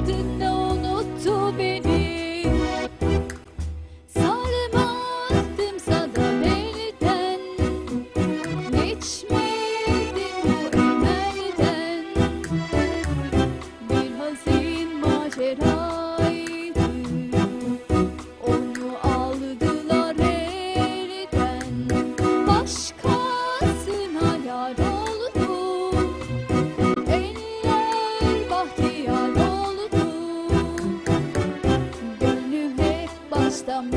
didn't know Başa Filan